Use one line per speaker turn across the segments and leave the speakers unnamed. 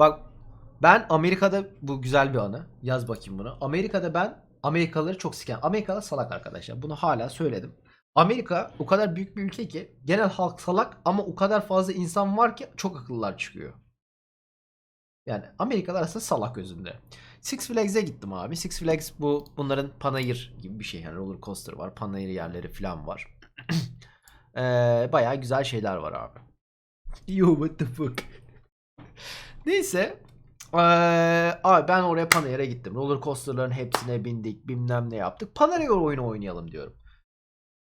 Bak ben Amerika'da bu güzel bir anı. Yaz bakayım bunu. Amerika'da ben Amerikalıları çok siken. Amerikalılar salak arkadaşlar. Bunu hala söyledim. Amerika o kadar büyük bir ülke ki genel halk salak ama o kadar fazla insan var ki çok akıllılar çıkıyor. Yani Amerikalılar aslında salak özünde. Six Flags'e gittim abi. Six Flags bu bunların panayır gibi bir şey. Yani roller coaster var. Panayır yerleri falan var. Ee, bayağı güzel şeyler var abi. Yo what the fuck. Neyse. Ee, abi ben oraya Panayır'a gittim. Roller coaster'ların hepsine bindik. Bilmem ne yaptık. Panayır oyunu oynayalım diyorum.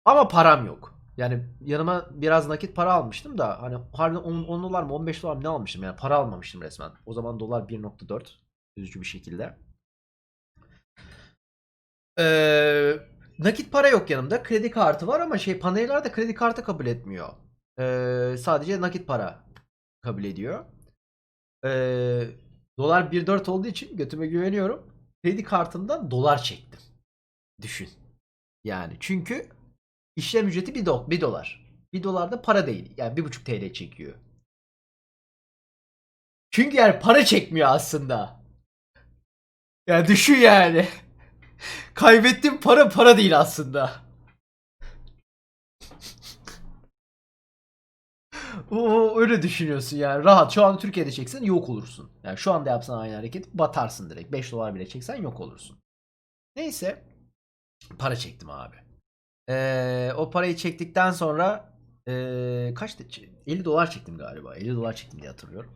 Ama param yok. Yani yanıma biraz nakit para almıştım da hani harbiden 10, 10 dolar mı 15 dolar mı ne almıştım yani para almamıştım resmen. O zaman dolar 1.4 üzücü bir şekilde. Ee, nakit para yok yanımda. Kredi kartı var ama şey panayırlar da kredi kartı kabul etmiyor. Ee, sadece nakit para kabul ediyor. Ee, dolar 1.4 olduğu için götüme güveniyorum. Kredi kartından dolar çektim. Düşün. Yani çünkü işlem ücreti 1, do- 1 dolar. 1 dolar da para değil. Yani 1.5 TL çekiyor. Çünkü yani para çekmiyor aslında. Ya düşün yani. Kaybettiğim para para değil aslında. Öyle düşünüyorsun yani. Rahat. Şu an Türkiye'de çeksen yok olursun. Yani şu anda yapsan aynı hareket batarsın direkt. 5 dolar bile çeksen yok olursun. Neyse. Para çektim abi. Ee, o parayı çektikten sonra ee, kaç 50 dolar çektim galiba. 50 dolar çektim diye hatırlıyorum.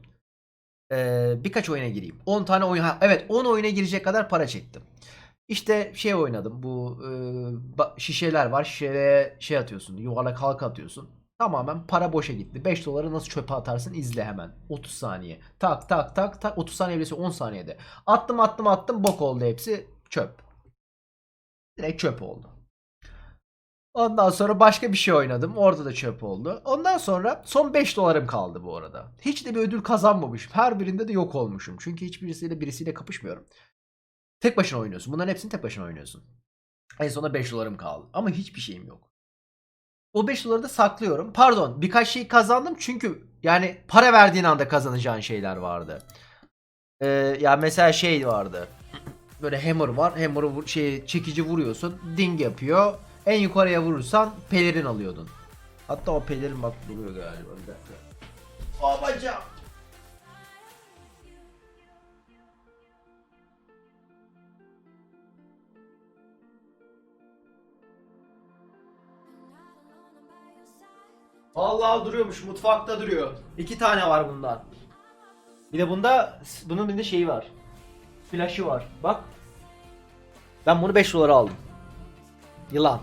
Ee, birkaç oyuna gireyim. 10 tane oyun. Ha, evet 10 oyuna girecek kadar para çektim. İşte şey oynadım. Bu e, şişeler var. Şişeye şey atıyorsun. Yuvarlak halka atıyorsun. Tamamen para boşa gitti. 5 doları nasıl çöpe atarsın izle hemen. 30 saniye. Tak tak tak tak. 30 saniye bile 10 saniyede. Attım attım attım. Bok oldu hepsi. Çöp. Direkt çöp oldu. Ondan sonra başka bir şey oynadım. Orada da çöp oldu. Ondan sonra son 5 dolarım kaldı bu arada. Hiç de bir ödül kazanmamışım. Her birinde de yok olmuşum. Çünkü hiçbirisiyle birisiyle kapışmıyorum. Tek başına oynuyorsun. Bunların hepsini tek başına oynuyorsun. En sonunda 5 dolarım kaldı. Ama hiçbir şeyim yok. O 5 doları da saklıyorum. Pardon birkaç şey kazandım çünkü yani para verdiğin anda kazanacağın şeyler vardı. Ee, ya mesela şey vardı. Böyle hammer var. Hammer'ı şey, çekici vuruyorsun. Ding yapıyor. En yukarıya vurursan pelerin alıyordun. Hatta o pelerin bak duruyor galiba. Bir dakika. Babacım. Vallahi duruyormuş. Mutfakta duruyor. İki tane var bundan. Bir de bunda bunun bir de şeyi var. Flaşı var. Bak. Ben bunu 5 dolara aldım. Yılan.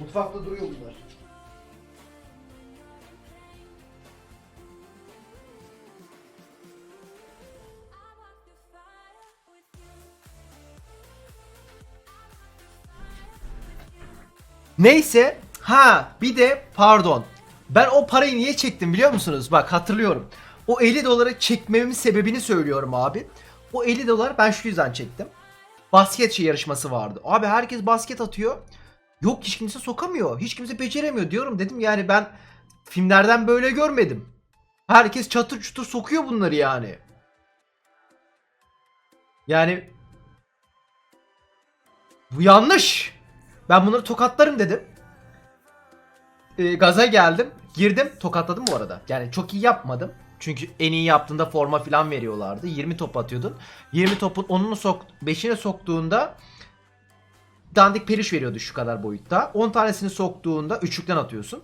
Mutfakta duruyor bunlar. Neyse. Ha bir de pardon. Ben o parayı niye çektim biliyor musunuz? Bak hatırlıyorum. O 50 doları çekmemin sebebini söylüyorum abi. O 50 dolar ben şu yüzden çektim. Basket şey yarışması vardı. Abi herkes basket atıyor. Yok hiç kimse sokamıyor. Hiç kimse beceremiyor diyorum. Dedim yani ben filmlerden böyle görmedim. Herkes çatır çutur sokuyor bunları yani. Yani bu yanlış. Ben bunları tokatlarım dedim. Ee, gaza geldim. Girdim. Tokatladım bu arada. Yani çok iyi yapmadım. Çünkü en iyi yaptığında forma falan veriyorlardı. 20 top atıyordun. 20 topun 10'unu sok 5'ine soktuğunda dandik periş veriyordu şu kadar boyutta. 10 tanesini soktuğunda üçlükten atıyorsun.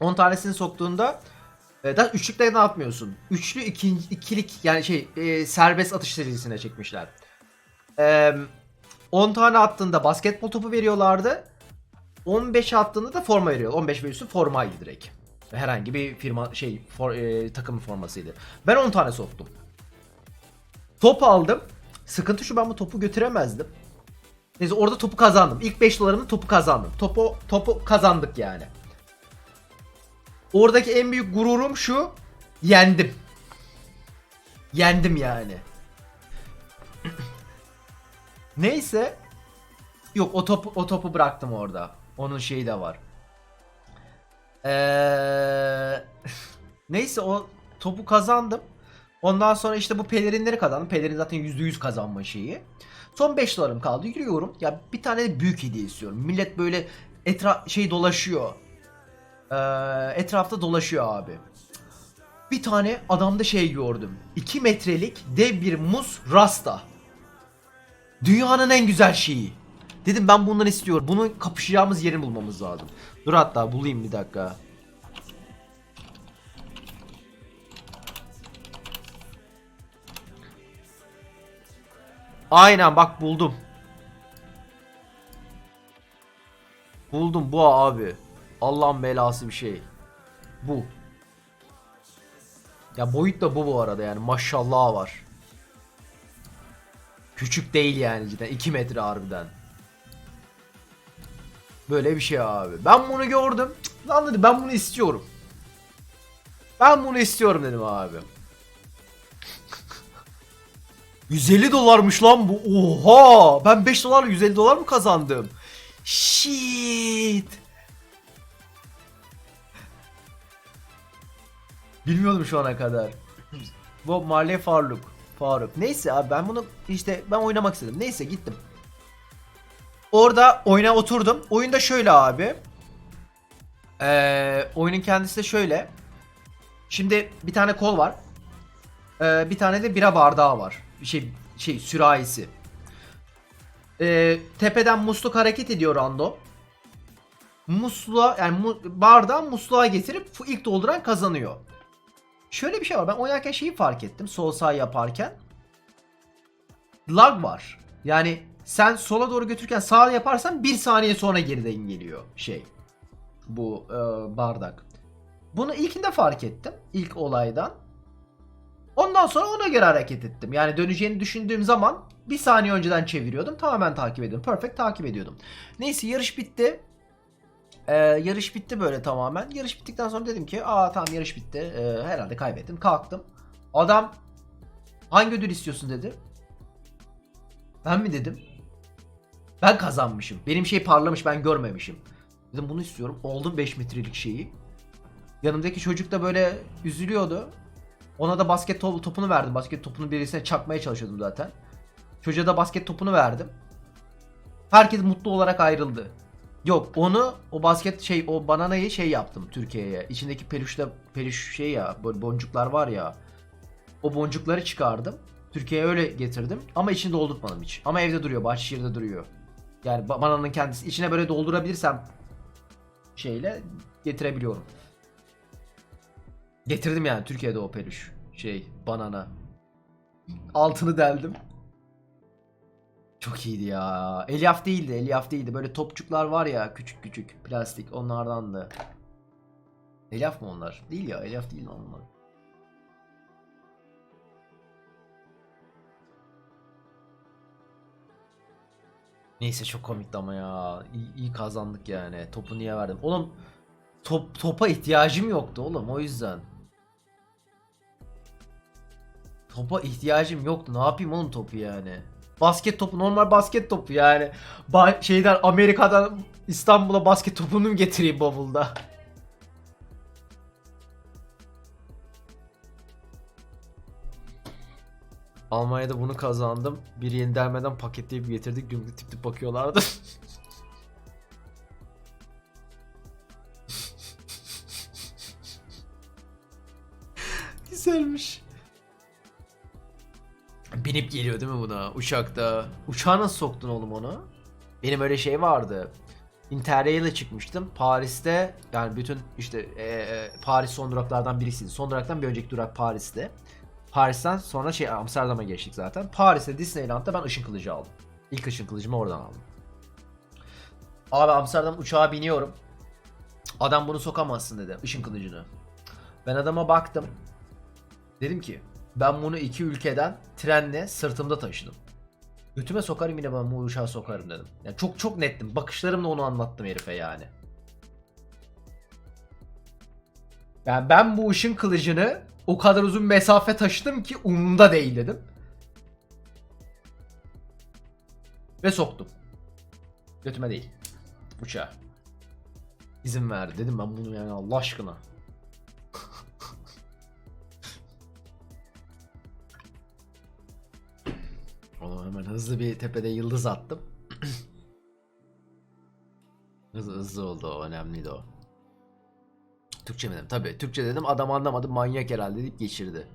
10 tanesini soktuğunda e, da üçlükten atmıyorsun. Üçlü ikinci, ikilik yani şey e, serbest atış serisine çekmişler. E, 10 tane attığında basketbol topu veriyorlardı. 15 attığında da forma veriyor. 15 ve üstü formaydı direkt. Herhangi bir firma şey for, e, takım formasıydı. Ben 10 tane soktum. Top aldım. Sıkıntı şu ben bu topu götüremezdim. Neyse orada topu kazandım. İlk 5 dolarımı topu kazandım. Topu topu kazandık yani. Oradaki en büyük gururum şu. Yendim. Yendim yani. Neyse. Yok o topu o topu bıraktım orada. Onun şeyi de var. Ee, neyse o topu kazandım. Ondan sonra işte bu pelerinleri kazandım. Pelerin zaten %100 kazanma şeyi. Son 5 dolarım kaldı. Yürüyorum. Ya bir tane de büyük hediye istiyorum. Millet böyle etra şey dolaşıyor. Ee, etrafta dolaşıyor abi. Bir tane adamda şey gördüm. 2 metrelik dev bir muz rasta. Dünyanın en güzel şeyi. Dedim ben bundan istiyorum. Bunu kapışacağımız yerini bulmamız lazım. Dur hatta bulayım bir dakika. Aynen bak buldum. Buldum bu abi. Allah'ın belası bir şey. Bu. Ya boyut da bu bu arada yani maşallah var. Küçük değil yani cidden 2 metre harbiden. Böyle bir şey abi. Ben bunu gördüm. Cık, Lan dedim ben bunu istiyorum. Ben bunu istiyorum dedim abi. 150 dolarmış lan bu. Oha! Ben 5 dolarla 150 dolar mı kazandım? Shit. Bilmiyordum şu ana kadar. Bu Marley Faruk. Faruk. Neyse abi ben bunu işte ben oynamak istedim. Neyse gittim. Orada oyuna oturdum. Oyunda şöyle abi. Ee, oyunun kendisi de şöyle. Şimdi bir tane kol var. Ee, bir tane de bira bardağı var. Şey şey sürahisi. Ee, tepeden musluk hareket ediyor random. Musluğa yani mu, bardağı musluğa getirip ilk dolduran kazanıyor. Şöyle bir şey var. Ben oynarken şeyi fark ettim. Sol sağ yaparken. Lag var. Yani sen sola doğru götürürken sağa yaparsan bir saniye sonra geriden geliyor şey. Bu e, bardak. Bunu ilkinde fark ettim. ilk olaydan. Ondan sonra ona göre hareket ettim. Yani döneceğini düşündüğüm zaman bir saniye önceden çeviriyordum. Tamamen takip ediyordum. Perfect takip ediyordum. Neyse yarış bitti. Ee, yarış bitti böyle tamamen. Yarış bittikten sonra dedim ki aa tamam yarış bitti. Ee, herhalde kaybettim. Kalktım. Adam hangi ödül istiyorsun dedi. Ben mi dedim. Ben kazanmışım. Benim şey parlamış ben görmemişim. Dedim bunu istiyorum. Oldum 5 metrelik şeyi. Yanımdaki çocuk da böyle üzülüyordu. Ona da basket to- topunu verdim. Basket topunu birisine çakmaya çalışıyordum zaten. Çocuğa da basket topunu verdim. Herkes mutlu olarak ayrıldı. Yok onu o basket şey o bananayı şey yaptım Türkiye'ye. İçindeki peluşta peluş şey ya böyle boncuklar var ya. O boncukları çıkardım. Türkiye'ye öyle getirdim ama içini doldurtmadım hiç. Ama evde duruyor, Bahçeşehir'de duruyor. Yani ba- bananın kendisi içine böyle doldurabilirsem şeyle getirebiliyorum. Getirdim yani Türkiye'de o peluş şey banana. Altını deldim. Çok iyiydi ya. Elyaf değildi, elyaf değildi. Böyle topçuklar var ya küçük küçük plastik onlardandı. Elyaf mı onlar? Değil ya, elyaf değil onlar. Neyse çok komikti ama ya. İyi, iyi kazandık yani. Topu niye verdim? Oğlum top topa ihtiyacım yoktu oğlum o yüzden. Topa ihtiyacım yoktu. Ne yapayım oğlum topu yani? Basket topu normal basket topu yani. Ba- şeyden Amerika'dan İstanbul'a basket topunu mu getireyim bavulda? Almanya'da bunu kazandım. Bir yeni dermeden paketleyip getirdik. Gümrük tip tip bakıyorlardı. Güzelmiş. Binip geliyor değil mi buna uçakta? Uçağa nasıl soktun oğlum onu? Benim öyle şey vardı. Interrail'e çıkmıştım. Paris'te yani bütün işte e, e, Paris son duraklardan birisiydi. Son duraktan bir önceki durak Paris'te. Paris'ten sonra şey Amsterdam'a geçtik zaten. Paris'te Disneyland'da ben ışın kılıcı aldım. İlk ışın kılıcımı oradan aldım. Abi Amsterdam uçağa biniyorum. Adam bunu sokamazsın dedi ışın kılıcını. Ben adama baktım. Dedim ki ben bunu iki ülkeden trenle sırtımda taşıdım. Götüme sokarım yine ben bu uçağa sokarım dedim. Yani çok çok nettim. Bakışlarımla onu anlattım herife yani. Yani ben bu ışın kılıcını o kadar uzun mesafe taşıdım ki umumda değil dedim. Ve soktum. Götüme değil. Uçağa. İzin verdi. Dedim ben bunu yani Allah aşkına. Onu hemen hızlı bir tepede yıldız attım. hızlı, hızlı oldu o. Önemliydi o. Türkçe mi dedim? Tabii Türkçe dedim adam anlamadı manyak herhalde deyip geçirdi.